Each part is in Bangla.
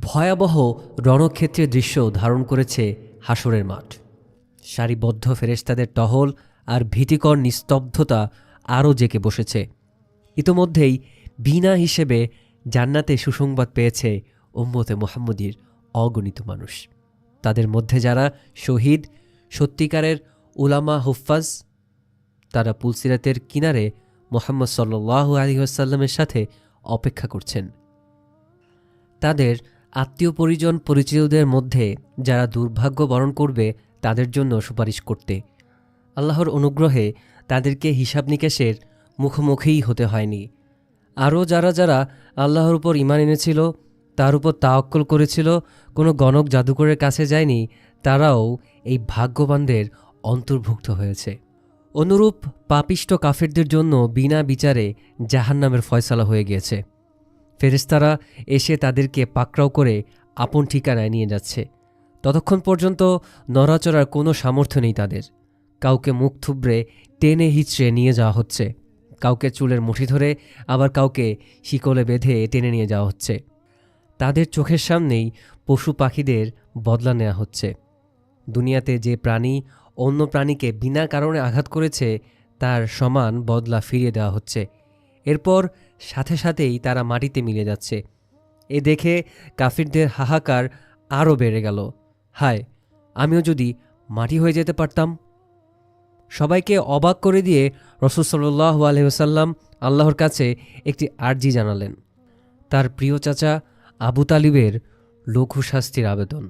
ভয়াবহ রণক্ষেত্রের দৃশ্য ধারণ করেছে হাসরের মাঠ। সারিবদ্ধ ফেরেশতাদের টহল আর ভীতিকর নিস্তব্ধতা আরও জেকে বসেছে। ইতোমধ্যেই বিনা হিসেবে জান্নাতে সুসংবাদ পেয়েছে উম্মতে মোহাম্মদীর অগণিত মানুষ। তাদের মধ্যে যারা শহীদ, সত্যিকারের উলামা হুফাজ তারা পুলসিরাতের কিনারে মোহাম্মদ সাল্লাহ আলী আসাল্লামের সাথে অপেক্ষা করছেন। তাদের আত্মীয় পরিজন পরিচিতদের মধ্যে যারা দুর্ভাগ্য বরণ করবে তাদের জন্য সুপারিশ করতে। আল্লাহর অনুগ্রহে তাদেরকে হিসাব নিকেশের মুখোমুখিই হতে হয়নি। আরও যারা যারা আল্লাহর উপর ইমান এনেছিল, তার উপর তাওক্কল করেছিল, কোনো গণক জাদুকরের কাছে যায়নি, তারাও এই ভাগ্যবানদের অন্তর্ভুক্ত হয়েছে। অনুরূপ পাপিষ্ট কাফেরদের জন্য বিনা বিচারে জাহান্নামের ফয়সালা হয়ে গিয়েছে। ফেরেস্তারা এসে তাদেরকে পাকড়াও করে আপন ঠিকানায় নিয়ে যাচ্ছে। ততক্ষণ পর্যন্ত নড়াচড়ার কোনো সামর্থ্য নেই তাদের। কাউকে মুখ থুবড়ে টেনে হিচড়ে নিয়ে যাওয়া হচ্ছে। কাউকে চুলের মুঠি ধরে আবার কাউকে শিকলে বেঁধে টেনে নিয়ে যাওয়া হচ্ছে। তাদের চোখের সামনেই পশু পাখিদের বদলা নেওয়া হচ্ছে। দুনিয়াতে যে প্রাণী অন্য প্রাণীকে বিনা কারণে আঘাত করেছে, তার সমান বদলা ফিরিয়ে দেওয়া হচ্ছে। এরপর সাথে সাথেই তারা মাটিতে মিলে যাচ্ছে। এ দেখে কাফিরদের হাহাকার আরও বেড়ে গেল। হায়, আমিও যদি মাটি হয়ে যেতে পারতাম? সবাইকে অবাক করে দিয়ে রসুল সাল্লাহ আলহিহাসাল্লাম আল্লাহর কাছে একটি আর্জি জানালেন। তার প্রিয় চাচা আবু তালিবের লঘু শাস্তির আবেদন।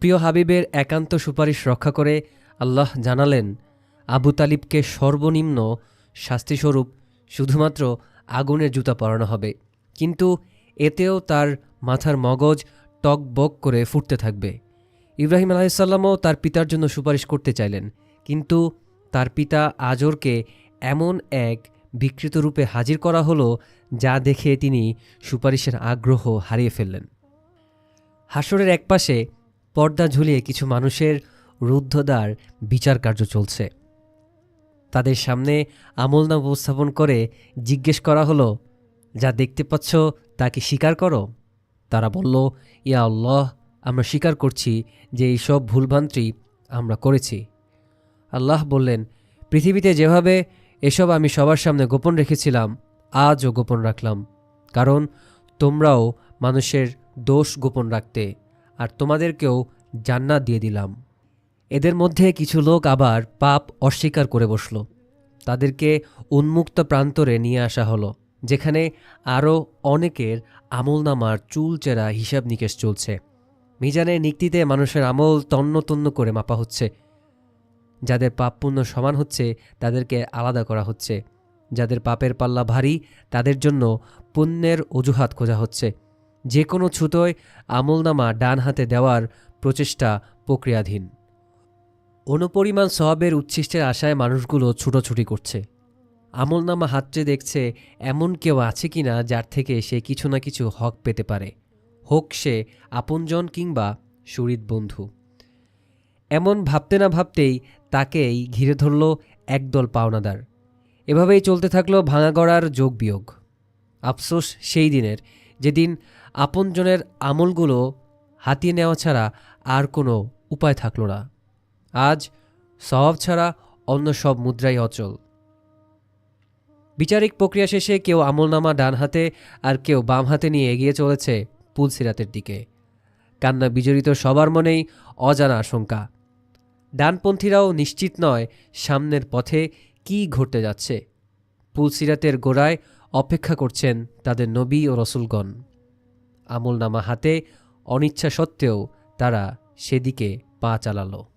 প্রিয় হাবিবের একান্ত সুপারিশ রক্ষা করে আল্লাহ জানালেন, আবু তালিবকে সর্বনিম্ন শাস্তিস্বরূপ শুধুমাত্র আগুনের জুতা পরানো হবে। কিন্তু এতেও তার মাথার মগজ টক বক করে ফুটতে থাকবে। ইব্রাহিম আলাহিসাল্লামও তার পিতার জন্য সুপারিশ করতে চাইলেন। কিন্তু তার পিতা আজরকে এমন এক বিকৃত রূপে হাজির করা হলো, যা দেখে তিনি সুপারিশের আগ্রহ হারিয়ে ফেললেন। হাসরের একপাশে পর্দা ঝুলিয়ে কিছু মানুষের রুদ্ধদ্বার বিচার কার্য চলছে। তাদের সামনে আমলনাম উপস্থাপন করে জিজ্ঞেস করা হলো, যা দেখতে পাচ্ছ তা কি স্বীকার করো? তারা বলল, ইয়া আল্লাহ, আমরা স্বীকার করছি যে এইসব ভুলভ্রান্তি আমরা করেছি। আল্লাহ বললেন, পৃথিবীতে যেভাবে এসব আমি সবার সামনে গোপন রেখেছিলাম, আজও গোপন রাখলাম। কারণ তোমরাও মানুষের দোষ গোপন রাখতে, আর তোমাদেরকেও জান্নাত দিয়ে দিলাম। এদের মধ্যে কিছু লোক আবার পাপ অস্বীকার করে বসল। তাদেরকে উন্মুক্ত প্রান্তরে নিয়ে আসা হলো, যেখানে আরও অনেকের আমলনামার চুলচেরা হিসাব নিকেশ চলছে। মিজানের নিক্তিতে মানুষের আমল তন্ন তন্ন করে মাপা হচ্ছে। যাদের পাপ পুণ্য সমান হচ্ছে, তাদেরকে আলাদা করা হচ্ছে। যাদের পাপের পাল্লা ভারী, তাদের জন্য পুণ্যের অজুহাত খোঁজা হচ্ছে। যে কোনো ছুতোয় আমলনামা ডান হাতে দেওয়ার প্রচেষ্টা প্রক্রিয়াধীন। অনুপরিমাণ সবের উচ্ছিষ্টের আশায় মানুষগুলো ছুটোছুটি করছে। আমলনামা হাতড়ে দেখছে এমন কেউ আছে কি না যার থেকে সে কিছু না কিছু হক পেতে পারে। হোক সে আপনজন কিংবা সুরিত বন্ধু। এমন ভাবতে না ভাবতেই তাকেই ঘিরে ধরল একদল পাওনাদার। এভাবেই চলতে থাকল ভাঙাগড়ার যোগ বিয়োগ। আফসোস সেই দিনের, যেদিন আপনজনের আমলগুলো হাতিয়ে নেওয়া ছাড়া আর কোনো উপায় থাকল না। আজ স্বভাব ছাড়া অন্য সব মুদ্রাই অচল। বিচারিক প্রক্রিয়া শেষে কেউ আমলনামা ডান হাতে আর কেউ বাম হাতে নিয়ে এগিয়ে চলেছে পুলসিরাতের দিকে। কান্না বিজড়িত সবার মনেই অজানা আশঙ্কা। ডানপন্থীরাও নিশ্চিত নয় সামনের পথে কি ঘটতে যাচ্ছে। পুলসিরাতের গোড়ায় অপেক্ষা করছেন তাদের নবী ও রসুলগণ। আমলনামা হাতে অনিচ্ছা সত্ত্বেও তারা সেদিকে পা চালালো।